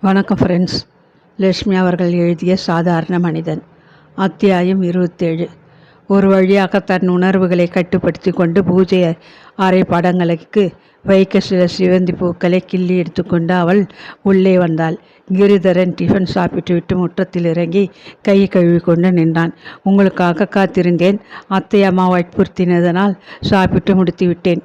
வணக்கம் ஃப்ரெண்ட்ஸ் லட்சுமி அவர்கள் எழுதிய சாதாரண மனிதன். அத்தியாயம் இருபத்தேழு. ஒரு வழியாக தன் உணர்வுகளை கட்டுப்படுத்தி கொண்டு பூஜை அறை படங்களுக்கு வைக்க சில சிவந்தி பூக்களை கிள்ளி எடுத்துக்கொண்டு அவள் உள்ளே வந்தாள். கிரிதரன் டிஃபன் சாப்பிட்டு விட்டு முற்றத்தில் இறங்கி கை கழுவி கொண்டு நின்றான். உங்களுக்காக காத்திருந்தேன். அத்தை அம்மா வற்புறுத்தினதனால் சாப்பிட்டு முடித்து விட்டேன்.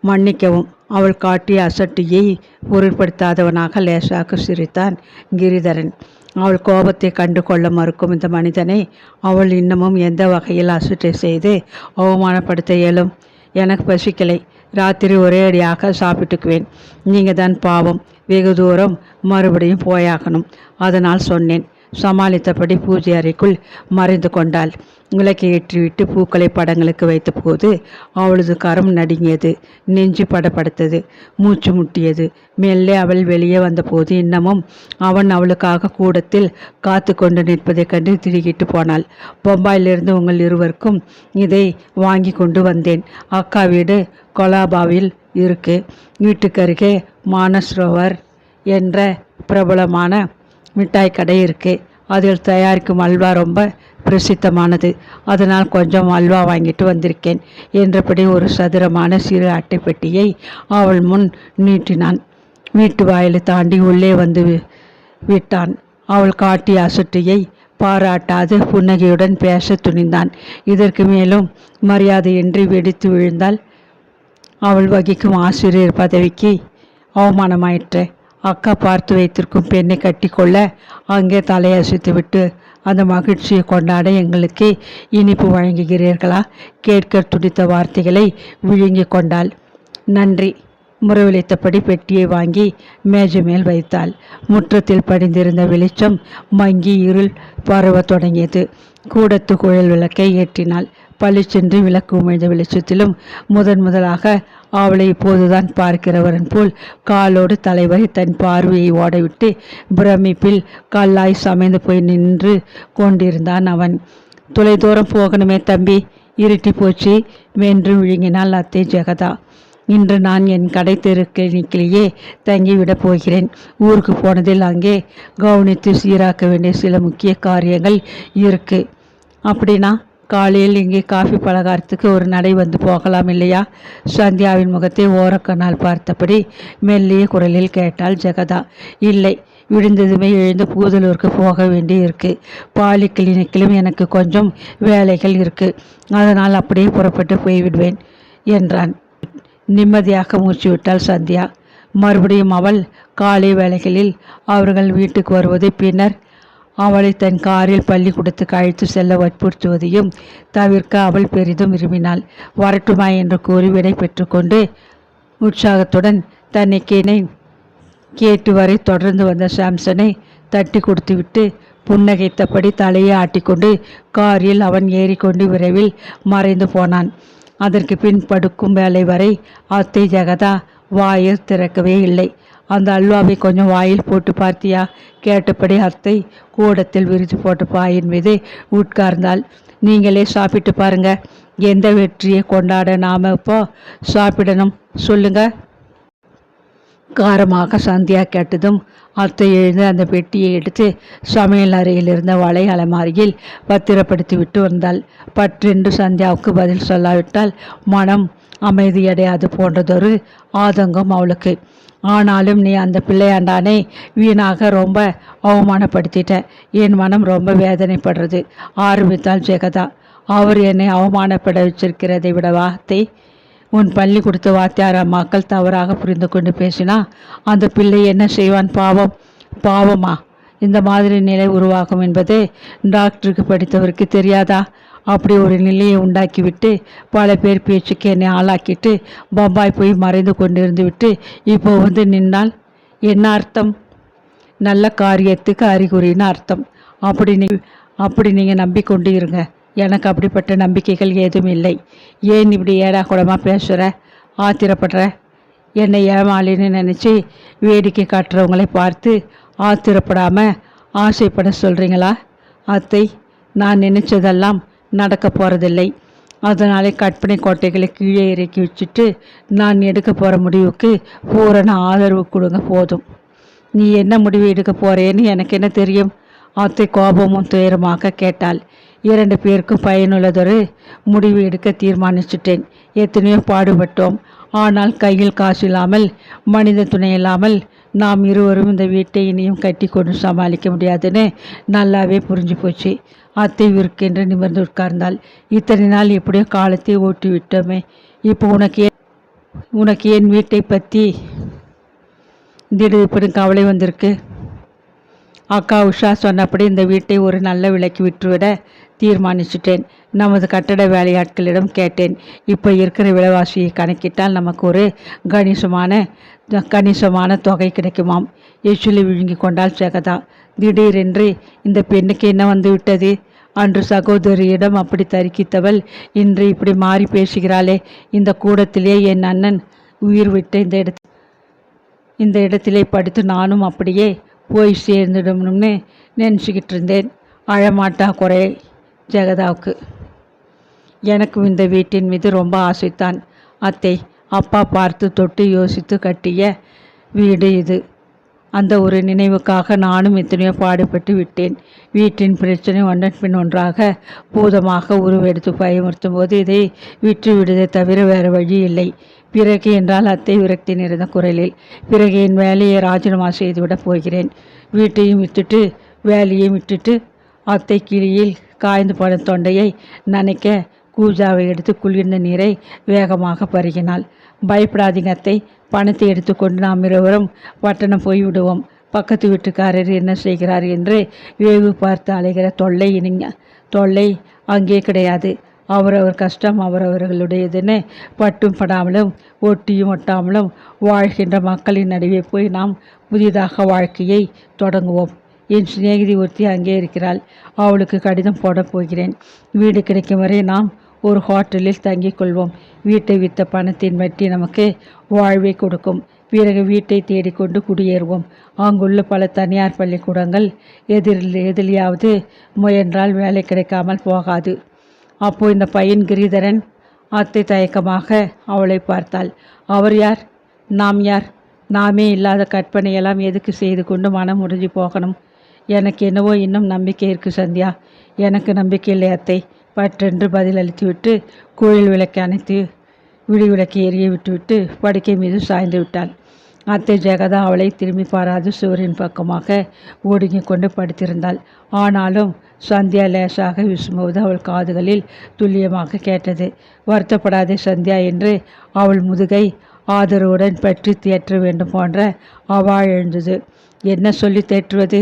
மன்னிக்கவும். அவள் காட்டிய அசட்டியை பொருட்படுத்தாதவனாக லேசாக சிரித்தான் கிரிதரன். அவள் கோபத்தை கண்டு கொள்ள மறுக்கும் இந்த மனிதனை அவள் இன்னமும் எந்த வகையில் அசட்டை செய்து அவமானப்படுத்த இயலும்? எனக்கு பசிக்கலை. ராத்திரி ஒரே அடியாக சாப்பிட்டுக்குவேன். நீங்கள் தான் பாவம். வெகு தூரம் மறுபடியும் போயாகணும். அதனால் சொன்னேன். சமாளித்தபடி பூஜை அறைக்குள் மறைந்து கொண்டாள். விளக்கை ஏற்றிவிட்டு பூக்களை படங்களுக்கு வைத்தபோது அவளது கரம் நடுங்கியது நெஞ்சு படப்படுத்தது மூச்சு முட்டியது. மெல்லே அவள் வெளியே வந்தபோது இன்னமும் அவன் அவளுக்காக கூடத்தில் காத்து கொண்டு நிற்பதைக் கண்டு திடுகிட்டு போனாள். பொம்பாயிலிருந்து உங்கள் இருவருக்கும் இதை வாங்கி கொண்டு வந்தேன். அக்கா வீடு கொலாபாவில் இருக்கு. வீட்டுக்கு அருகே மானஸ்ரோவர் என்ற பிரபலமான மிட்டாய் கடை இருக்குது அதில் தயாரிக்கும் அல்வா ரொம்ப பிரசித்தமானது. அதனால் கொஞ்சம் அல்வா வாங்கிட்டு வந்திருக்கேன் என்றபடி ஒரு சதுரமான சிறு அட்டைப்பெட்டியை அவள் முன் நீட்டினான். வீட்டு வாயிலை தாண்டி உள்ளே வந்து விட்டான். அவள் காட்டிய அசட்டியை பாராட்டாது புன்னகையுடன் பேச துணிந்தான். இதற்கு மேலும் மரியாதையின்றி வெடித்து விழுந்தால் அவள் வகிக்கும் ஆசிரியர் பதவிக்கு அவமானமாயிற்று. அக்கா பார்த்து வைத்திருக்கும் பெண்ணை கட்டிக்கொள்ள அங்கே தலையசைத்து விட்டு அந்த மகிழ்ச்சியை கொண்டாட எங்களுக்கு இனிப்பு வழங்குகிறீர்களா? கேட்க துடித்த வார்த்தைகளை விழுங்கி கொண்டாள். நன்றி. முறவளித்தபடி பெட்டியை வாங்கி மேஜை மேல் வைத்தாள். முற்றத்தில் படிந்திருந்த வெளிச்சம் மங்கி இருள் பரவத் தொடங்கியது. கூடத்து குழல் விளக்கை ஏற்றினாள். பளிச்சென்று விளக்கு உமிழ்ந்த வெளிச்சத்திலும் முதன் முதலாக அவளை இப்போதுதான் பார்க்கிறவரன் போல் காலோடு தலைவரை தன் பார்வையை ஓடவிட்டு பிரமிப்பில் கல்லாய் சமைந்து போய் நின்று கொண்டிருந்தான் அவன். தொலைதூரம் போகணுமே தம்பி இருட்டி போச்சு வென்று விழுங்கினாள் அத்தை ஜெகதா. இன்று நான் என் கடை தெருக்கிளினிக்கிலேயே தங்கிவிடப் போகிறேன். ஊருக்கு போனதில் அங்கே கவனித்து சீராக்க வேண்டிய சில முக்கிய காரியங்கள் இருக்கு. அப்படின்னா? காலையில் இங்கே காஃபி பலகாரத்துக்கு ஒரு நடை வந்து போகலாம் இல்லையா? சந்தியாவின் முகத்தை ஓரக்கண்ணால் பார்த்தபடி மெல்லிய குரலில் கேட்டாள் ஜெகதா. இல்லை விழுந்ததுமே எழுந்து பூதலூருக்கு போக வேண்டி இருக்கு. பாலி கிளினிக்கிலும் எனக்கு கொஞ்சம் வேலைகள் இருக்கு. அதனால் அப்படியே புறப்பட்டு போய்விடுவேன் என்றான். நிம்மதியாக மூச்சு விட்டாள் சந்தியா. மறுபடியும் அவள் காலை வேலைகளில் அவர்கள் வீட்டுக்கு வருவது பின்னர் அவளை தன் காரில் பள்ளிக்கூடத்துக்கு அழைத்து செல்ல வற்புறுத்துவதையும் தவிர்க்க அவள் பெரிதும் விரும்பினாள். வரட்டுமா என்று கூறி விடை பெற்றுக்கொண்டு உற்சாகத்துடன் தன்னை கேனை கேட்டு வரை தொடர்ந்து வந்த சாம்சனை தட்டி கொடுத்துவிட்டு புன்னகைத்தபடி தலையை ஆட்டிக்கொண்டு காரில் அவன் ஏறிக்கொண்டு விரைவில் மறைந்து போனான். அதற்கு பின் படுக்கும் வேலை வரை அத்தை ஜெகதா வாயில் திறக்கவே இல்லை. அந்த அல்வாவை கொஞ்சம் வாயில் போட்டு பார்த்தியா? கேட்டபடி அத்தை கூடத்தில் விரித்து போட்ட பாயின் மீது உட்கார்ந்தாள். நீங்களே சாப்பிட்டு பாருங்க. எந்த வெற்றியை கொண்டாட நாம இப்போ சாப்பிடணும்? சொல்லுங்க. காரமாக சந்தியா கேட்டதும் அத்தை எழுந்து அந்த பெட்டியை எடுத்து சமையல் அறையில் இருந்த வலை அலமாரியில் பத்திரப்படுத்தி விட்டு வந்தாள். பற்றென்று சந்தியாவுக்கு பதில் சொல்லாவிட்டால் மனம் அமைதியடையாது போன்றதொரு ஆதங்கம் அவளுக்கு. ஆனாலும் நீ அந்த பிள்ளையாண்டானே வீணாக ரொம்ப அவமானப்படுத்திட்ட. என் மனம் ரொம்ப வேதனைப்படுறது. ஆரம்பித்தாள் ஜெகதா அவர் என்னை அவமானப்பட வச்சிருக்கிறதை விட வார்த்தை உன் பள்ளி கொடுத்த வாத்தியார் அம்மாக்கள் தவறாக புரிந்து கொண்டு பேசினா அந்த பிள்ளை என்ன செய்வான் பாவம்? பாவமா? இந்த மாதிரி நிலை உருவாகும் என்பது டாக்டருக்கு படித்தவருக்கு தெரியாதா? அப்படி ஒரு நிலையை உண்டாக்கிவிட்டு பல பேர் பேச்சுக்கு என்னை ஆளாக்கிட்டு பம்பாய் போய் மறைந்து கொண்டிருந்து விட்டு இப்போ வந்து நின்னால் என்ன அர்த்தம்? நல்ல காரியத்துக்கு அறிகுறின்னு அர்த்தம். அப்படி நீ அப்படி நீங்கள் நம்பிக்கொண்டு இருங்க. எனக்கு அப்படிப்பட்ட நம்பிக்கைகள் ஏதும் இல்லை. ஏன் இப்படி ஏடா பேசுகிற ஆத்திரப்படுற? என்னை ஏமாளின்னு நினச்சி வேடிக்கை காட்டுறவங்களை பார்த்து ஆத்திரப்படாமல் ஆசைப்பட சொல்கிறீங்களா அத்தை நான் நினச்சதெல்லாம் நடக்க போகிறதில்லை அதனாலே கற்பனை கோட்டைகளை கீழே இறக்கி வச்சுட்டு நான் எடுக்க போகிற முடிவுக்கு பூரண ஆதரவு கொடுங்க போதும். நீ என்ன முடிவு எடுக்க போகிறேன்னு எனக்கு என்ன தெரியும்? அத்தை கோபமும் துயரமாக கேட்டாள். இரண்டு பேருக்கும் பயனுள்ளதொரு முடிவு எடுக்க தீர்மானிச்சிட்டேன். எத்தனையோ பாடுபட்டோம். ஆனால் கையில் காசு இல்லாமல் மனித துணை இல்லாமல் நாம் இருவரும் இந்த வீட்டை இனியும் கட்டி கொண்டு சமாளிக்க முடியாதுன்னு நல்லாவே புரிஞ்சு போச்சு. அத்தை விற்கென்று நிமிர்ந்து உட்கார்ந்தாள். இத்தனை நாள் எப்படியோ காலத்தை ஓட்டி விட்டோமே இப்போ உனக்கு ஏன் உனக்கு என் வீட்டை பற்றி திடீர்னு கவலை வந்திருக்கு? அக்கா உஷா சொன்னபடி இந்த வீட்டை ஒரு நல்ல விலைக்கு விற்றுவிட தீர்மானிச்சுட்டேன். நமது கட்டட வேலையாட்களிடம் கேட்டேன். இப்போ இருக்கிற விலைவாசியை கணக்கிட்டால் நமக்கு ஒரு கணிசமான கணிசமான தொகை கிடைக்குமாம். எச்சிலி விழுங்கி கொண்டால் ஜெகதா. திடீரென்று இந்த பெண்ணுக்கு என்ன வந்துவிட்டது? அன்று சகோதரியிடம் அப்படி தரிக்கித்தவள் இன்று இப்படி மாறி பேசுகிறாளே. இந்த கூடத்திலே என் அண்ணன் உயிர் விட்ட இந்த இடத்து இந்த இடத்திலே படித்து நானும் அப்படியே போய் சேர்ந்துடணும்னு நினச்சிக்கிட்டு இருந்தேன் அழமாட்டா குறை ஜெகதாவுக்கு. எனக்கும் இந்த வீட்டின் மீது ரொம்ப ஆசைத்தான் அத்தை அப்பா பார்த்து தொட்டு யோசித்து கட்டிய வீடு இது. அந்த ஒரு நினைவுக்காக நானும் எத்தனையோ பாடுபட்டு விட்டேன். வீட்டின் பிரச்சனை ஒன்றன் பின் ஒன்றாக பூதமாக உருவெடுத்து பயமுறுத்தும் போது இதை விற்று விடுவதை தவிர வேறு வழி இல்லை. பிறகு என்றால் அத்தை விரக்தி நிறைந்த குரலில் பிறகு என் வேலையை ராஜினாமா செய்துவிடப் போகிறேன். வீட்டையும் விட்டுட்டு வேலையும் விட்டுட்டு அத்தை கிளியில் காய்ந்து போன தொண்டையை நனைக்க கூஜாவை எடுத்து குளிர்ந்த நீரை வேகமாக பருகினாள். பயப்படாதீங்க அத்தை. பணத்தை எடுத்துக்கொண்டு நாம் இருவரும் பட்டணம் போய் விடுவோம் பக்கத்து வீட்டுக்காரர் என்ன செய்கிறார் என்று வேவு பார்த்து அலைகிற தொல்லை இனிங்க. தொல்லை அங்கே கிடையாது. அவரவர் கஷ்டம் அவரவர்களுடையதுன்னு பட்டும் படாமலும் ஒட்டியும் ஒட்டாமலும் வாழ்கின்ற மக்களின் நடுவே போய் நாம் புதிதாக வாழ்க்கையை தொடங்குவோம். என் சிநேகிதி ஒருத்தி அங்கே இருக்கிறாள். அவளுக்கு கடிதம் போடப் போகிறேன். வீடு கிடைக்கும் வரை நாம் ஒரு ஹோட்டலில் தங்கிக் கொள்வோம். வீட்டை விற்ற பணத்தின் வட்டி நமக்கு வாழ்வை கொடுக்கும். பிறகு வீட்டை தேடிக்கொண்டு குடியேறுவோம். அங்குள்ள பல தனியார் பள்ளிக்கூடங்கள் எதிரில் எதிலையாவது முயன்றால் வேலை கிடைக்காமல் போகாது. அப்போ இந்த பையன் கிரிதரன் அத்தை தயக்கமாக அவளை பார்த்தாள். அவர் யார்? நாம் யார்? நாமே இல்லாத கற்பனையெல்லாம் எதுக்கு செய்து கொண்டு மனம் முடிஞ்சு போகணும்? எனக்கு என்னவோ இன்னும் நம்பிக்கை இருக்குது சந்தியா. எனக்கு நம்பிக்கை இல்லை அத்தை. பற்றென்று பதிலளித்துவிட்டு கோயில் விளக்கை அணைத்து விடி விளக்கு எரிய விட்டுவிட்டு படுக்கை மீது சாய்ந்து விட்டாள். அத்தை ஜெகதா அவளை திரும்பி பாராது சுவரின் பக்கமாக ஒடுங்கி கொண்டு படுத்திருந்தாள். ஆனாலும் சந்தியா லேசாக விசும்புவது அவள் காதுகளில் துல்லியமாக கேட்டது. வருத்தப்படாதே சந்தியா என்று அவள் முதுகை ஆதரவுடன் பற்றி தேற்ற வேண்டும் போன்ற அவாள் எழுந்தது. என்ன சொல்லி தேற்றுவது?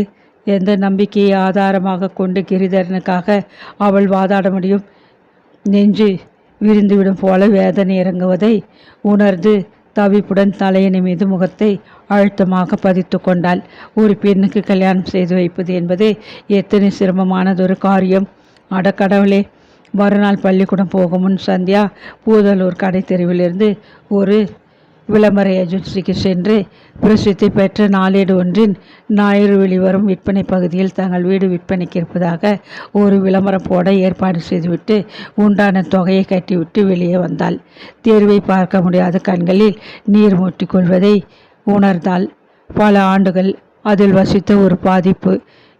எந்த நம்பிக்கையை ஆதாரமாக கொண்டு கிரிதரனுக்காக அவள் வாதாட முடியும்? நெஞ்சு விரிந்துவிடும் போல வேதனை இறங்குவதை உணர்ந்து தவிப்புடன் தலையணை மீது முகத்தை அழுத்தமாக பதித்து கொண்டாள். ஒரு பெண்ணுக்கு கல்யாணம் செய்து வைப்பது என்பது எத்தனை சிரமமானதொரு காரியம். அடக்கடவுளே மறுநாள் பள்ளிக்கூடம் போகும் முன் சந்தியா பூதலூர் கடை தெருவிலிருந்து ஒரு விளம்பர ஏஜென்சிக்கு சென்று பிரசித்தி பெற்ற நாளேடு ஒன்றின் ஞாயிறு வெளிவரும் விற்பனை பகுதியில் தங்கள் வீடு விற்பனைக்கு இருப்பதாக ஒரு விளம்பரம் போட ஏற்பாடு செய்துவிட்டு உண்டான தொகையை கட்டிவிட்டு வெளியே வந்தாள். தேர்வை பார்க்க முடியாத கண்களில் நீர் மூட்டிக்கொள்வதை உணர்ந்தாள். பல ஆண்டுகள் அதில் வசித்த ஒரு பாதிப்பு.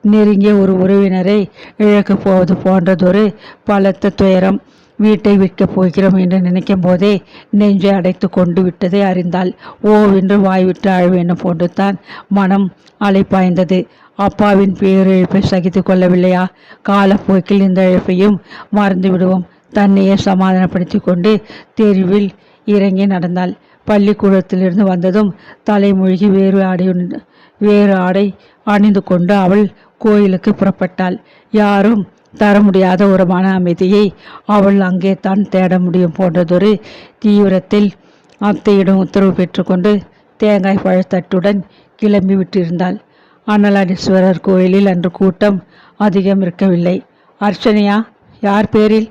நெருங்கிய ஒரு உறவினரை இழக்கப் போவது போன்றதொரு பலத்த துயரம். வீட்டை விற்கப் போகிறோம் என்று நினைக்கும் போதே நெஞ்சை அடைத்து கொண்டு விட்டதை அறிந்தாள் ஓவென்று வாய்விட்டு அழுவேன போன்று தான் மனம் அலைப்பாய்ந்தது. அப்பாவின் பேரிழப்பை சகித்து கொள்ளவில்லையா? காலப்போக்கில் இந்த இழப்பையும் மறந்து விடுவோம். தன்னையே சமாதானப்படுத்தி கொண்டு தெருவில் இறங்கி நடந்தாள். பள்ளிக்கூடத்திலிருந்து வந்ததும் தலைமொழிகி வேறு ஆடை வேறு ஆடை அணிந்து கொண்டு அவள் கோயிலுக்கு புறப்பட்டாள். யாரும் தர முடியாத ஒரு மன அமைதியை அவள் அங்கே தான் தேட முடியும் போன்றதொரு தீவிரத்தில் அத்தையிடம் உத்தரவு பெற்றுக்கொண்டு தேங்காய் பழத்தட்டுடன் கிளம்பி விட்டிருந்தாள். அன்னலாடீஸ்வரர் கோயிலில் அன்று கூட்டம் அதிகம் இருக்கவில்லை. அர்ச்சனையா? யார் பேரில்?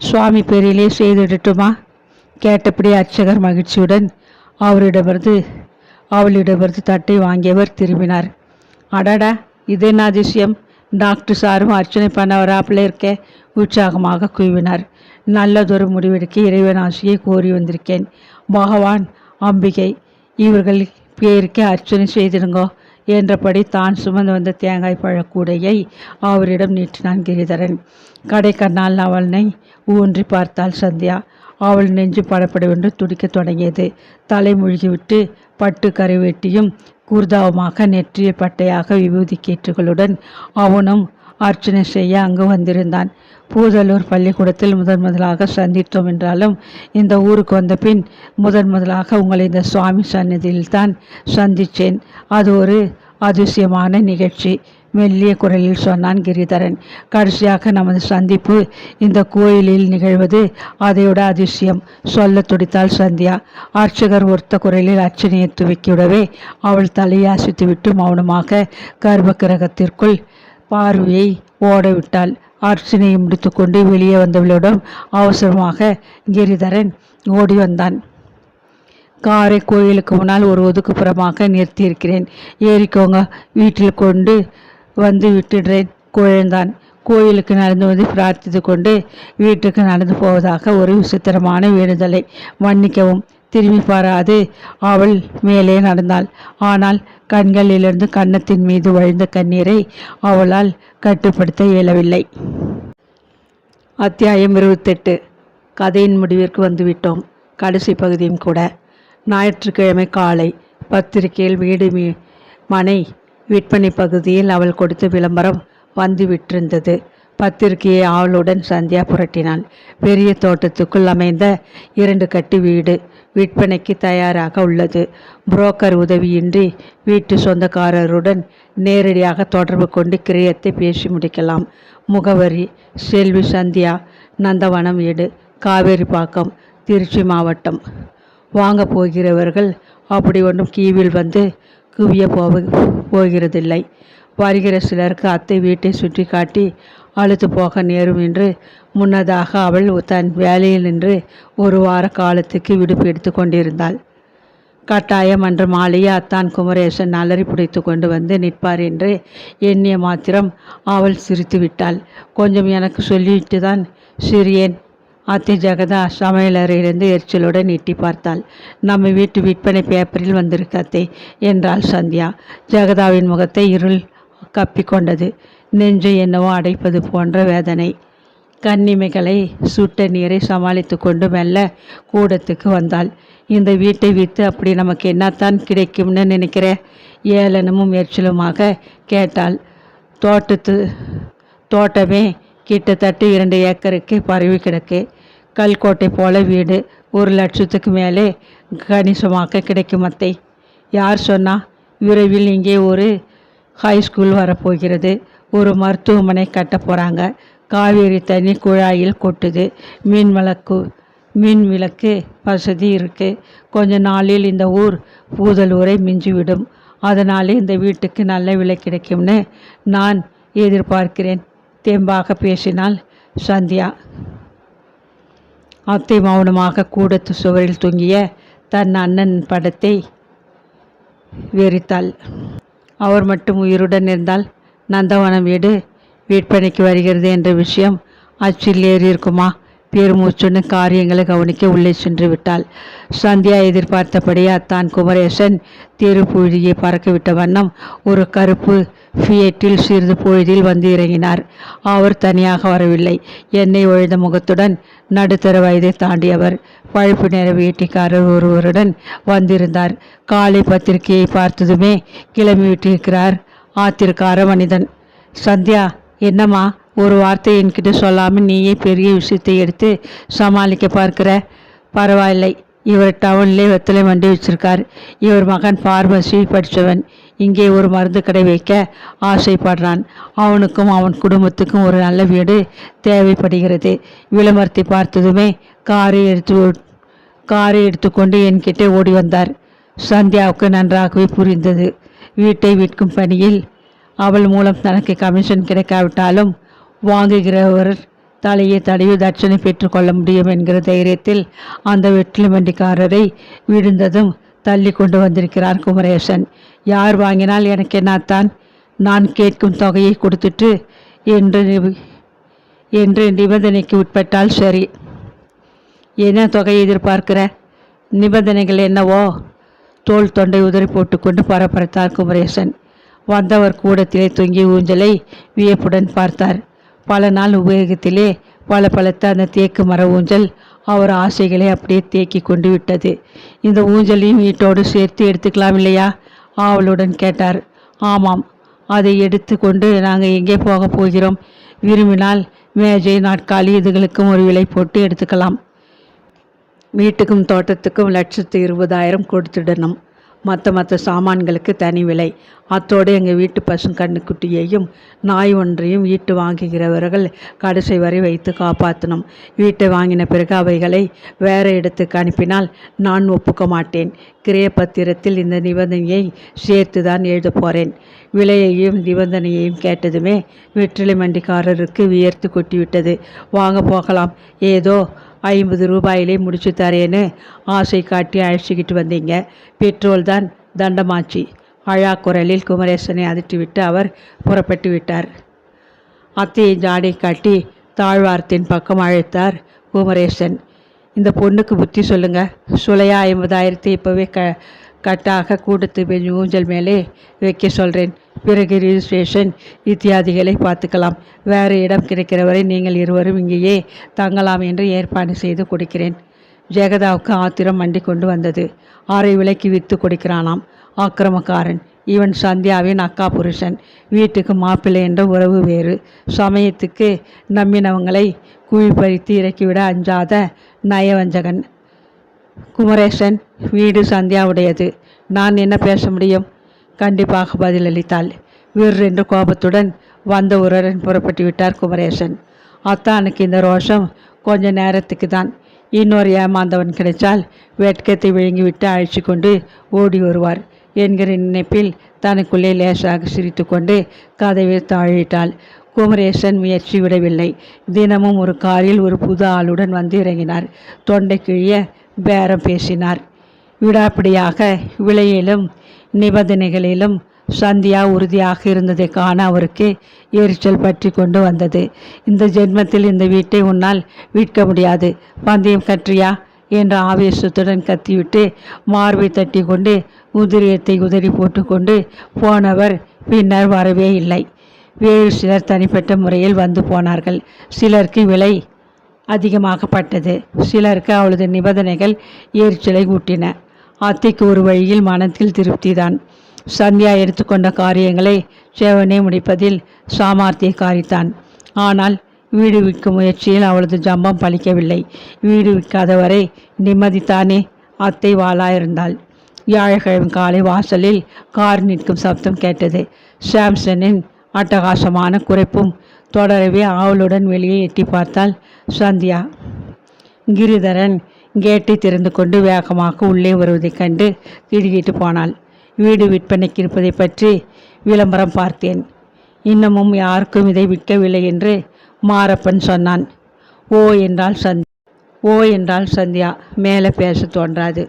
சுவாமி பேரிலே செய்திடட்டுமா? கேட்டபடி அர்ச்சகர் மகிழ்ச்சியுடன் அவரிடமிருந்து அவளிடமிருந்து தட்டை வாங்கியவர் திரும்பினார். அடடா! இது என்ன அதிசயம்? டாக்டர் சாரும் அர்ச்சனை பண்ண வராப்பில் இருக்க உற்சாகமாக கூவினார் நல்லதொரு முடிவெடுக்க இறைவன் ஆசையை கோரி வந்திருக்கேன். பகவான் அம்பிகை இவர்கள் பேருக்கு அர்ச்சனை செய்திருங்கோ என்றபடி தான் சுமந்து வந்த தேங்காய் பழக்கூடையை அவரிடம் நீட்டினான் கிரிதரன் கடைக்கண்ணால் அவனை ஊன்றி பார்த்தாள் சந்தியா. அவள் நெஞ்சு படப்படவென்று துடிக்கத் தொடங்கியது. தலை முழுகிவிட்டு பட்டு கரைவெட்டியும் கூர்தாவமாக நெற்றிய பட்டையாக விபூதி கேற்றுகளுடன் அவனும் அர்ச்சனை செய்ய அங்கு வந்திருந்தான். பூதலூர் பள்ளிக்கூடத்தில் முதன் முதலாக சந்தித்தோம் என்றாலும் இந்த ஊருக்கு வந்த பின் முதன் முதலாக உங்களை இந்த சுவாமி சந்நிதியில்தான் சந்தித்தேன். அது ஒரு அதிசயமான நிகழ்ச்சி. மெல்லிய குரலில் சொன்னான் கிரிதரன். கடைசியாக நமது சந்திப்பு இந்த கோயிலில் நிகழ்வது அதையோட அதிசயம். சொல்ல துடித்தாள் சந்தியா. அர்ச்சகர் ஒருத்த குரலில் அர்ச்சனையை துவக்கிவிடவே அவள் தலையாசித்துவிட்டு மௌனமாக கர்ப்ப கிரகத்திற்குள் பார்வையை ஓடவிட்டாள். அர்ச்சனையை முடித்துக்கொண்டு வெளியே வந்தவளிடம் அவசரமாக கிரிதரன் ஓடி வந்தான். காரை கோயிலுக்கு முன்னால் ஒரு ஒதுக்குப்புறமாக நிறுத்தியிருக்கிறேன். ஏறிக்கோங்க. வீட்டில் கொண்டு வந்து விட்டுடுறேன். குழந்தான் கோயிலுக்கு நடந்து வந்து பிரார்த்தித்து கொண்டு வீட்டுக்கு நடந்து போவதாக ஒரு விசித்திரமான வேண்டுதலை மன்னிக்கவும். திரும்பி பாராது. அவள் மேலே நடந்தாள். ஆனால் கண்களிலிருந்து கன்னத்தின் மீது வழிந்த கண்ணீரை அவளால் கட்டுப்படுத்த இயலவில்லை. அத்தியாயம் இருபத்தெட்டு. கதையின் முடிவிற்கு வந்துவிட்டோம். கடைசி பகுதியும் கூட. ஞாயிற்றுக்கிழமை காலை பத்திரிகையில் வீடு மனை விற்பனை பகுதியில் அவள் கொடுத்த விளம்பரம் வந்து விட்டிருந்தது பத்திரிகையை ஆவலுடன் சந்தியா புரட்டினாள் பெரிய தோட்டத்துக்குள் அமைந்த இரண்டு கட்டு வீடு விற்பனைக்கு தயாராக உள்ளது. புரோக்கர் உதவியின்றி வீட்டு சொந்தக்காரருடன் நேரடியாக தொடர்பு கொண்டு கிரயத்தை பேசி முடிக்கலாம். முகவரி செல்வி சந்தியா நந்தவனம் வீடு காவேரிப்பாக்கம் திருச்சி மாவட்டம். வாங்க போகிறவர்கள் அப்படி ஒன்றும் கீவில் வந்து குவிய போவ போகிறதில்லை. வருகிற சிலருக்கு அத்தை வீட்டை சுற்றி காட்டி அழுத்து போக நேரும் என்று முன்னதாக அவள் தன் வேலையில் நின்று ஒரு வார காலத்துக்கு விடுப்பு எடுத்து கொண்டிருந்தாள். கட்டாயம் அன்று மாலையே அத்தான் குமரேசன் அலறி பிடித்து கொண்டு வந்து நிற்பார் என்று எண்ணிய மாத்திரம் அவள் சிரித்து விட்டாள் கொஞ்சம் எனக்கு சொல்லிவிட்டு தான் சிறியேன். அத்தை ஜெகதா சமையலறையிலிருந்து எரிச்சலுடன் எட்டி பார்த்தாள். நம்ம வீட்டு விற்பனை பேப்பரில் வந்திருக்கு அத்தை என்றாள் சந்தியா. ஜெகதாவின் முகத்தை இருள் கப்பிக்கொண்டது நெஞ்சு என்னவோ அடைப்பது போன்ற வேதனை. கண்ணிமைகளை சுட்ட நீரை சமாளித்து கொண்டு மெல்ல கூடத்துக்கு வந்தாள். இந்த வீட்டை விற்று அப்படி நமக்கு என்னத்தான் கிடைக்கும்னு நினைக்கிற? ஏளனமும் எரிச்சலுமாக கேட்டாள். தோட்டத்து தோட்டமே கிட்டத்தட்ட இரண்டு ஏக்கருக்கு பரவி கிடக்கு. கல்கோட்டை போல வீடு ஒரு லட்சத்துக்கு மேலே கணிசமாக கிடைக்கும் அத்தை. யார் சொன்னா விரைவில் இங்கே ஒரு ஹை ஸ்கூல் வரப்போகிறது. ஒரு மருத்துவமனை கட்ட போகிறாங்க காவேரி தண்ணி குழாயில் கொட்டுது. மீன் விளக்கு மின் விளக்கு வசதி இருக்குது கொஞ்ச நாளில் இந்த ஊர் பூதலூரை மிஞ்சிவிடும். அதனாலே இந்த வீட்டுக்கு நல்ல விலை கிடைக்கும்னு நான் எதிர்பார்க்கிறேன். தெம்பாக பேசினாள் சந்தியா. அத்தை மௌனமாக கூடத்து சுவரில் தொங்கிய தன் அண்ணன் படத்தை வெறித்தாள். அவர் மட்டும் உயிருடன் இருந்தால் நந்தவனம் வீடு விற்பனைக்கு வருகிறது என்ற விஷயம் அச்சில் ஏறி இருக்குமா பெருமூச்சுன்னு காரியங்களை கவனிக்க உள்ளே சென்று விட்டாள். சந்தியா எதிர்பார்த்தபடி அத்தான் குமரேசன் திருப்புழுதியை பறக்கவிட்ட வண்ணம் ஒரு கருப்பு ஃபியட்டில் சிறிது பொழுதில் வந்து இறங்கினார். அவர் தனியாக வரவில்லை. எண்ணெய் ஒழிந்த முகத்துடன் நடுத்தர வயதை தாண்டியவர் பழுப்பு நிற வேட்டிக்காரர் ஒருவருடன் வந்திருந்தார். காலை பத்திரிகையை பார்த்ததுமே கிளம்பி விட்டிருக்கிறார் மனிதன். சந்தியா என்னம்மா? ஒரு வார்த்தை என்கிட்ட சொல்லாமல் நீயே பெரிய விஷயத்தை எடுத்து சமாளிக்க பார்க்கிற? பரவாயில்லை. இவர் டவுன்லே வெத்தலை வண்டி வச்சிருக்கார். இவர் மகன் ஃபார்மசி படித்தவன் இங்கே ஒரு மருந்து கடை வைக்க ஆசைப்படுறான். அவனுக்கும் அவன் குடும்பத்துக்கும் ஒரு நல்ல வீடு தேவைப்படுகிறது. விளம்பரத்தை பார்த்ததுமே காரை எடுத்து காரை எடுத்துக்கொண்டு என்கிட்ட ஓடி வந்தார். சந்தியாவுக்கு நன்றாகவே புரிந்தது. வீட்டை விற்கும் பணியில் அவள் மூலம் தனக்கு கமிஷன் கிடைக்காவிட்டாலும் வாங்குகிறவர் தலையை தடவி தட்சணை பெற்றுக்கொள்ள முடியும் என்கிற தைரியத்தில் அந்த வெற்றிலை வண்டிக்காரரை விழுந்ததும் தள்ளி கொண்டு வந்திருக்கிறார் குமரேசன். யார் வாங்கினால் எனக்கு என்னத்தான்? நான் கேட்கும் தொகையை கொடுத்துட்டு என்று என்று நிபந்தனைக்கு உட்பட்டால் சரி. என்ன தொகையை எதிர்பார்க்கிற? நிபந்தனைகள் என்னவோ? தோல் தொண்டை உதறி போட்டுக்கொண்டு பரபரத்தார் குமரேசன். வந்தவர் கூடத்திலே தொங்கிய ஊஞ்சலை வியப்புடன் பார்த்தார். பல நாள் உபயோகத்திலே பல பலத்த அந்த தேக்கு மர ஊஞ்சல் அவர் ஆசைகளை அப்படியே தேக்கி கொண்டு விட்டது. இந்த ஊஞ்சலையும் வீட்டோடு சேர்த்து எடுத்துக்கலாம் இல்லையா? ஆவலுடன் கேட்டார். ஆமாம் அதை எடுத்து கொண்டு நாங்கள் எங்கே போக போகிறோம்? விரும்பினால் மேஜை நாட்காலி இதுகளுக்கும் ஒரு விலை போட்டு எடுத்துக்கலாம். வீட்டுக்கும் தோட்டத்துக்கும் லட்சத்து இருபதாயிரம் கொடுத்துடணும். மற்ற மற்ற சாமான்களுக்கு தனி விலை. அத்தோடு எங்கள் வீட்டு பசுங்கண்ணுக்குட்டியையும் நாய் ஒன்றையும் வீட்டு வாங்குகிறவர்கள் கடைசி வரை வைத்து காப்பாற்றணும். வீட்டை வாங்கின பிறகு அவைகளை வேறு இடத்துக்கு அனுப்பினால் நான் ஒப்புக்க மாட்டேன். கிரய பத்திரத்தில் இந்த நிபந்தனையை சேர்த்து தான் எழுதப் போகிறேன் விலையையும் நிபந்தனையையும் கேட்டதுமே வெற்றிலை மண்டிக்காரருக்கு வியர்த்து கொட்டிவிட்டது. வாங்க போகலாம். ஏதோ ஐம்பது ரூபாயிலே முடிச்சு தரேன்னு ஆசை காட்டி அழைச்சிக்கிட்டு வந்தீங்க. பெட்ரோல் தான் தண்டமாச்சு. அழா குரலில் குமரேசனை அதட்டிவிட்டு அவர் புறப்பட்டு விட்டார். அத்தையை ஜாடை காட்டி தாழ்வாரத்தின் பக்கம் அழைத்தார் குமரேசன். இந்த பொண்ணுக்கு புத்தி சொல்லுங்கள் சுலையா ஐம்பதாயிரத்தை இப்போவே க கட்டாக கூட்டத்து பெண் ஊஞ்சல் மேலே வைக்க சொல்கிறேன் பிறகு ரிஜிஸ்ட்ரேஷன் இத்தியாதிகளை பார்த்துக்கலாம். வேறு இடம் கிடைக்கிற வரை நீங்கள் இருவரும் இங்கேயே தங்கலாம் என்று ஏற்பாடு செய்து கொடுக்கிறேன். ஜெகதாவுக்கு ஆத்திரம் மண்டி கொண்டு வந்தது. ஆரை விலைக்கு விற்று கொடுக்கிறானாம். ஆக்கிரமக்காரன். இவன் சந்தியாவின் அக்கா புருஷன். வீட்டுக்கு மாப்பிள்ளை என்ற உறவு வேறு. சமயத்துக்கு நம்பினவங்களை குவிப்பறித்து பறித்து இறக்கிவிட அஞ்சாத நயவஞ்சகன். குமரேசன் வீடு சந்தியாவுடையது. நான் என்ன பேச முடியும்? கண்டிப்பாக பதிலளித்தாள். என்று கோபத்துடன் வந்த உரரன் புறப்பட்டு விட்டார் குமரேசன். அத்தானுக்கு இந்த ரோஷம் கொஞ்ச நேரத்துக்கு தான். இன்னொரு ஏமாந்தவன் கிடைச்சால் வெட்கத்தை விழுங்கிவிட்டு அழைச்சி கொண்டு ஓடி வருவார் என்கிற நினைப்பில் தனக்குள்ளே லேசாக சிரித்து கொண்டு கதவை தாழிட்டாள் குமரேசன் முயற்சி விடவில்லை. தினமும் ஒரு காரில் ஒரு புது ஆளுடன் வந்து இறங்கினார். தொண்டை கிழிய பேரம் பேசினார். விடாப்பிடியாக விலையிலும் நிபந்தனைகளிலும் சந்தியா உறுதியாக இருந்ததை காண அவருக்கு எரிச்சல் பற்றி கொண்டு வந்தது. இந்த ஜென்மத்தில் இந்த வீட்டை உன்னால் விற்க முடியாது. பந்தயம் கற்றியா என்ற ஆவேசத்துடன் கத்திவிட்டு மார்பை தட்டி கொண்டு உதிரியத்தை உதறி போட்டுக்கொண்டு போனவர் பின்னர் வரவே இல்லை. வேறு சிலர் தனிப்பட்ட முறையில் வந்து போனார்கள். சிலருக்கு விலை அதிகமாகப்பட்டது. சிலருக்கு அவளது நிபந்தனைகள் எரிச்சலை ஊட்டின. அத்தைக்கு ஒரு வழியில் மனத்தில் திருப்திதான். சந்தியா எடுத்துக்கொண்ட காரியங்களை சேவனே முடிப்பதில் சாமர்த்தியக்காரித்தான் ஆனால் வீடு விற்கும் முயற்சியில் அவளது ஜம்பம் பலிக்கவில்லை. வீடு விற்காதவரை நிம்மதித்தானே அத்தை வாளாயிருந்தாள் வியாழக்கிழமை காலை வாசலில் கார் நிற்கும் சப்தம் கேட்டது. சாம்சனின் அட்டகாசமான குறைப்பும் தொடரவே ஆவலுடன் வெளியே எட்டி பார்த்தாள் சந்தியா. கிரிதரன் கேட்டை திறந்து கொண்டு வேகமாக உள்ளே வருவதைக் கண்டு கிடுகிட்டு போனாள். வீடு விற்பனைக்கு இருப்பதை பற்றி விளம்பரம் பார்த்தேன். இன்னமும் யாருக்கும் இதை விற்கவில்லை என்று மாரப்பன் சொன்னான். ஓ என்றால் சந்த் ஓ என்றால் சந்தியா. மேலே பேச தோன்றாது.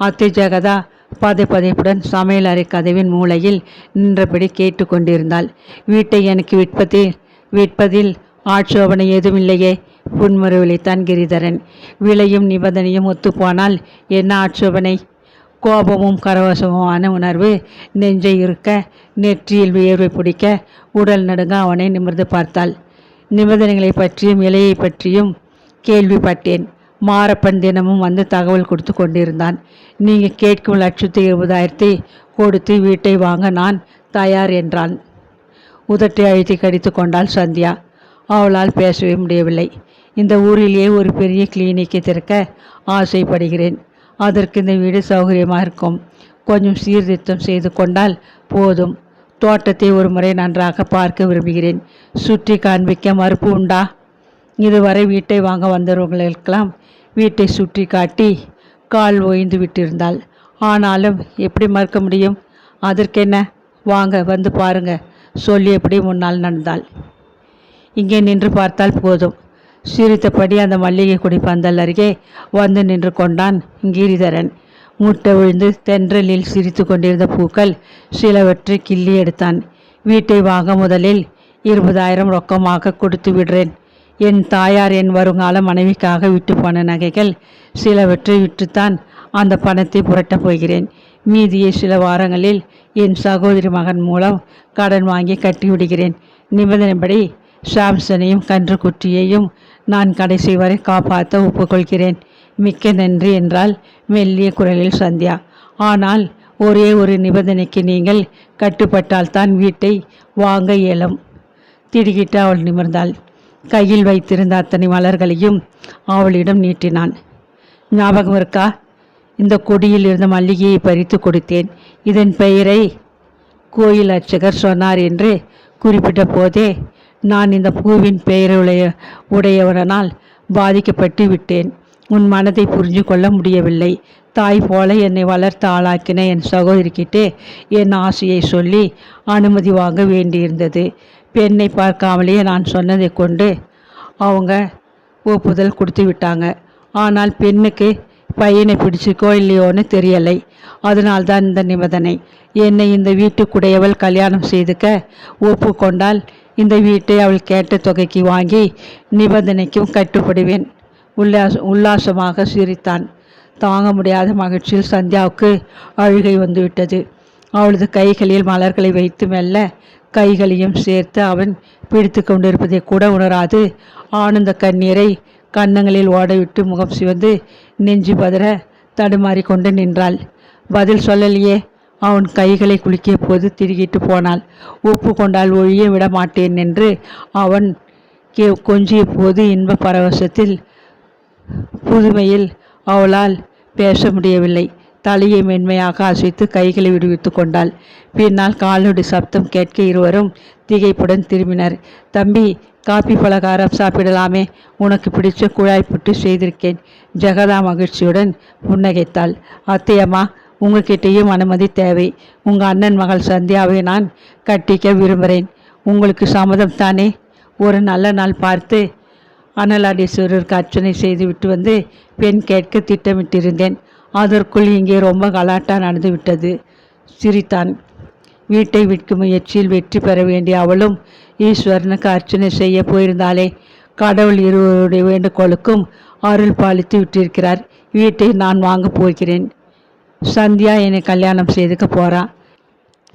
அத்தை ஜெகதா பதை பதைப்புடன் சமையல் அறை கதவின் மூலையில் நின்றபடி கேட்டுக்கொண்டிருந்தாள் வீட்டை எனக்கு விற்பதில் விற்பதில் ஆட்சோபனை ஏதுமில்லையே. புன்முறுவலித்தான் கிரிதரன். விலையும் நிபந்தனையும் ஒத்துப்போனால் என்ன ஆட்சோபனை? கோபமும் கரவசமுமான உணர்வு நெஞ்சை இருக்க நெற்றியில் வியர்வை பிடிக்க உடல் நடுங்க அவனை நிமிர்ந்து பார்த்தாள். நிபந்தனைகளை பற்றியும் இலையை பற்றியும் கேள்விப்பட்டேன். மாரப்பன் தினமும் வந்து தகவல் கொடுத்து கொண்டிருந்தான். நீங்கள் கேட்கும் லட்சத்து இருபதாயிரத்தை கொடுத்து வீட்டை வாங்க நான் தயார் என்றான். உதட்டை அழுத்தி கடித்து கொண்டாள் சந்தியா. அவளால் பேசவே முடியவில்லை. இந்த ஊரிலேயே ஒரு பெரிய கிளினிக்கை திறக்க ஆசைப்படுகிறேன். அதற்கு இந்த வீடு சௌகரியமாக இருக்கும். கொஞ்சம் சீர்திருத்தம் செய்து கொண்டால் போதும். தோட்டத்தை ஒரு முறை நன்றாக பார்க்க விரும்புகிறேன். சுற்றி காண்பிக்க மறுப்பு உண்டா? இதுவரை வீட்டை வாங்க வந்தவர்களுக்கெல்லாம் வீட்டை சுற்றி காட்டி கால் ஓய்ந்து விட்டிருந்தாள். ஆனாலும் எப்படி மறுக்க முடியும்? அதற்கென்ன? வாங்க வந்து பாருங்கள் சொல்லியபடி முன்னால் நடந்தாள்? இங்கே நின்று பார்த்தால் போதும். சிரித்தபடி அந்த மல்லிகை கொடி பந்தல் அருகே வந்து நின்று கொண்டான் கிரிதரன். முட்டை விழுந்து தென்றலில் சிரித்து கொண்டிருந்த பூக்கள் சிலவற்றை கிள்ளி எடுத்தான். வீட்டை வாங்க முதலில் இருபதாயிரம் ரொக்கமாக கொடுத்து விடுறேன். என் தாயார் என் வருங்கால மனைவிக்காக விட்டு போன நகைகள் சிலவற்றை விற்றுத்தான் அந்த பணத்தை புரட்டப் போகிறேன். மீதியை சில வாரங்களில் என் சகோதரி மகன் மூலம் கடன் வாங்கி கட்டிவிடுகிறேன். நிபந்தனைப்படி சாம்சனையும் கன்றுக்குட்டியையும் நான் கடைசி வரை காப்பாற்ற ஒப்புக்கொள்கிறேன். மிக்க நன்றி என்றால் மெல்லிய குரலில் சந்தியா. ஆனால் ஒரே ஒரு நிபந்தனைக்கு நீங்கள் கட்டுப்பட்டால்தான் வீட்டை வாங்க இயலும். திடுகிட்டு அவள் நிமிர்ந்தாள். கையில் வைத்திருந்த அத்தனை மலர்களையும் அவளிடம் நீட்டினான். ஞாபகம் இருக்கா? இந்த கொடியில் இருந்த மல்லிகையை பறித்து கொடுத்தேன். இதன் பெயரை கோயில் அர்ச்சகர் சொன்னார் என்று குறிப்பிட்ட போதே நான் இந்த பூவின் பெயருடைய உடையவனால் பாதிக்கப்பட்டு விட்டேன். உன் மனதை புரிஞ்சு கொள்ள முடியவில்லை. தாய் போல என்னை வளர்த்து ஆளாக்கின என் சகோதரிக்கிட்டே என் ஆசையை சொல்லி அனுமதி வாங்க வேண்டியிருந்தது. பெண்ணை பார்க்காமலேயே நான் சொன்னதை கொண்டு அவங்க ஒப்புதல் கொடுத்து விட்டாங்க. ஆனால் பெண்ணுக்கு பையனை பிடிச்சிக்கோ இல்லையோன்னு தெரியலை. அதனால்தான் இந்த நிபந்தனை. என்னை இந்த வீட்டுக்குடையவள் கல்யாணம் செய்துக்க ஒப்புக்கொண்டால் இந்த வீட்டை அவள் கேட்ட தொகைக்கு வாங்கி நிபந்தனைக்கும் கட்டுப்படுவேன். உல்லாச உல்லாசமாக சிரித்தான். தாங்க முடியாத மகிழ்ச்சியில் சந்தியாவுக்கு அழுகை வந்துவிட்டது. அவளது கைகளில் மலர்களை வைத்து மெல்ல கைகளையும் சேர்த்து அவன் பிடித்து கொண்டிருப்பதை கூட உணராது ஆனந்த கண்ணீரை கன்னங்களில் ஓடவிட்டு முகம் சிவந்து நெஞ்சு பதற தடுமாறி கொண்டு நின்றாள். பதில் சொல்லலையே. அவன் கைகளை குலுக்கிய போது திருகிட்டு போனாள். ஒப்பு கொண்டால் ஒழிய விட மாட்டேன் என்று அவன் கே கொஞ்சிய போது இன்ப பரவசத்தில் புதுமையில் அவளால் பேச முடியவில்லை. தலையை மென்மையாக அசைத்து கைகளை விடுவித்து கொண்டாள். பின்னால் காலோடு சப்தம் கேட்க இருவரும் திகைப்புடன் திரும்பினர். தம்பி காபி பலகாரம் சாப்பிடலாமே. உனக்கு பிடிச்ச குழாய் புட்டு செய்திருக்கேன். ஜெகதா மகிழ்ச்சியுடன் புன்னகைத்தாள். அத்தையம்மா உங்ககிட்டேயும் அனுமதி தேவை. உங்கள் அண்ணன் மகள் சந்தியாவை நான் கட்டிக்க விரும்புகிறேன் உங்களுக்கு சம்மதம் தானே? ஒரு நல்ல நாள் பார்த்து அனலாடீஸ்வரருக்கு அர்ச்சனை செய்து விட்டு வந்து பெண் கேட்க திட்டமிட்டிருந்தேன். அதற்குள் இங்கே ரொம்ப கலாட்டா நடந்து விட்டது. சிரித்தான். வீட்டை விற்கும் முயற்சியில் வெற்றி பெற வேண்டிய அவளும் ஈஸ்வரனுக்கு அர்ச்சனை செய்ய போயிருந்தாலே கடவுள் இருவருடைய வேண்டுகோளுக்கும் அருள் பாலித்து விட்டிருக்கிறார். வீட்டை நான் வாங்க போகிறேன். சந்தியா என்னை கல்யாணம் செய்துக்க போகிறா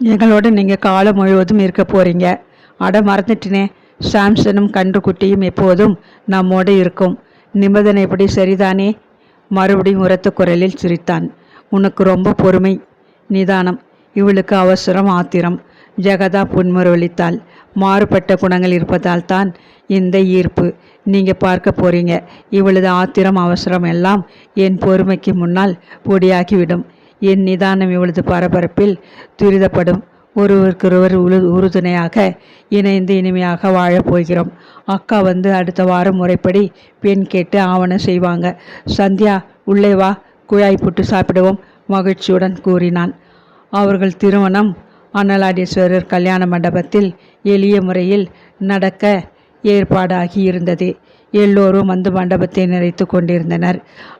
எங்களோட நீங்கள் காலம் முழுவதும் இருக்க போகிறீங்க அட மறந்துட்டினே. சாம்சனும் கன்றுக்குட்டியும் எப்போதும் நம்மோடு இருக்கும். நிபந்தனைப்படி சரிதானே? மறுபடியும் உரத்த குரலில் சிரித்தான். உனக்கு ரொம்ப பொறுமை. நிதானம். இவளுக்கு அவசரம் ஆத்திரம். ஜெகதா புன்முறுவலித்தாள் மாறுபட்ட குணங்கள் இருப்பதால் தான் இந்த ஈர்ப்பு. நீங்கள் பார்க்க போறீங்க. இவளது ஆத்திரம் அவசரம் எல்லாம் என் பொறுமைக்கு முன்னால் பொடியாகிவிடும். என் நிதானம் இவளது பரபரப்பில் துரிதப்படும். ஒருவருக்கொருவர் உரு உறுதுணையாக இணைந்து இனிமையாக வாழப் போகிறோம். அக்கா வந்து அடுத்த வாரம் முறைப்படி பெண் கேட்டு ஆவணம் செய்வாங்க. சந்தியா உள்ளே வா. குழாய் புட்டு சாப்பிடுவோம் மகிழ்ச்சியுடன் கூறினான். அவர்கள் திருமணம் அன்னலாடீஸ்வரர் கல்யாண மண்டபத்தில் எளிய முறையில் நடக்க ஏற்பாடாகி இருந்தது எல்லோரும் வந்து மண்டபத்தை நிறைத்து கொண்டிருந்தனர்.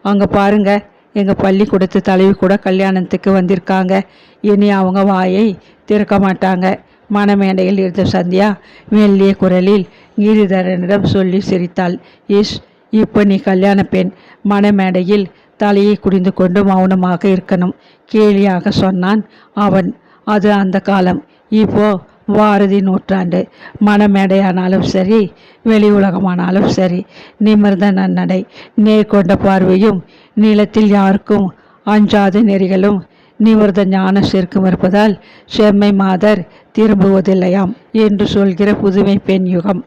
அங்கே பாருங்க எங்கள் பள்ளிக்கூடத்து தலைவி கூட கல்யாணத்துக்கு வந்திருக்காங்க. இனி அவங்க வாயை திறக்க மாட்டாங்க. மணமேடையில் இருந்த சந்தியா மெல்லிய குரலில் கிரிதரனிடம் சொல்லி சிரித்தாள். இஸ் இப்போ நீ கல்யாண பெண். மணமேடையில் தலையை குடிந்து கொண்டு மௌனமாக இருக்கணும் கேலியாக சொன்னான் அவன். அது அந்த காலம். இப்போது பாரதி நூற்றாண்டு. மனமேடையானாலும் சரி வெளி உலகமானாலும் சரி நிமிர்ந்த நன்னடை. நேர்கொண்ட பார்வையும் நீளத்தில் யாருக்கும் அஞ்சாத நெறிகளும் நிமிர்ந்த ஞான சேர்க்கும் இருப்பதால் செம்மை மாதர் திரும்புவதில்லையாம் என்று சொல்கிற புதுமை பெண் யுகம்.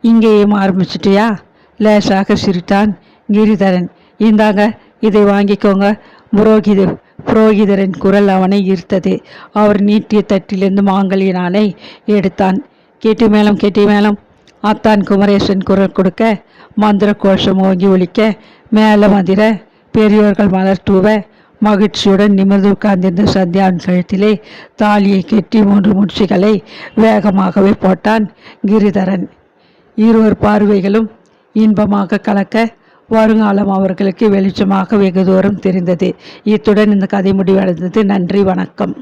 இங்கேயும் ஆரம்பிச்சிட்டியா? லேசாக சிரித்தான் கிரிதரன். இந்தாங்க இதை வாங்கிக்கோங்க புரோகித புரோகிதரின் குரல் அவனை ஈர்த்தது. அவர் நீட்டிய தட்டிலிருந்து மாங்கல்ய எடுத்தான். கேட்டி மேளம் கேட்டி மேளம். அத்தான் குமரேசன் குரல் கொடுக்க மந்திர கோஷம் ஓங்கி ஒழிக்க மேல மந்திர பெரியோர்கள் மலர் தூவ மகிழ்ச்சியுடன் நிமிர்ந்து உட்கார்ந்திருந்த சந்தியாவின் கழுத்திலே தாலியை கெட்டி மூன்று முடிச்சுகளை வேகமாகவே போட்டான் கிரிதரன். இருவர் பார்வைகளும் இன்பமாக கலக்க வருங்காலம் அவர்களுக்கு வெளிச்சமாக வெகு தூரம் தெரிந்தது. இத்துடன் இந்த கதை முடிவடைந்தது. நன்றி வணக்கம்.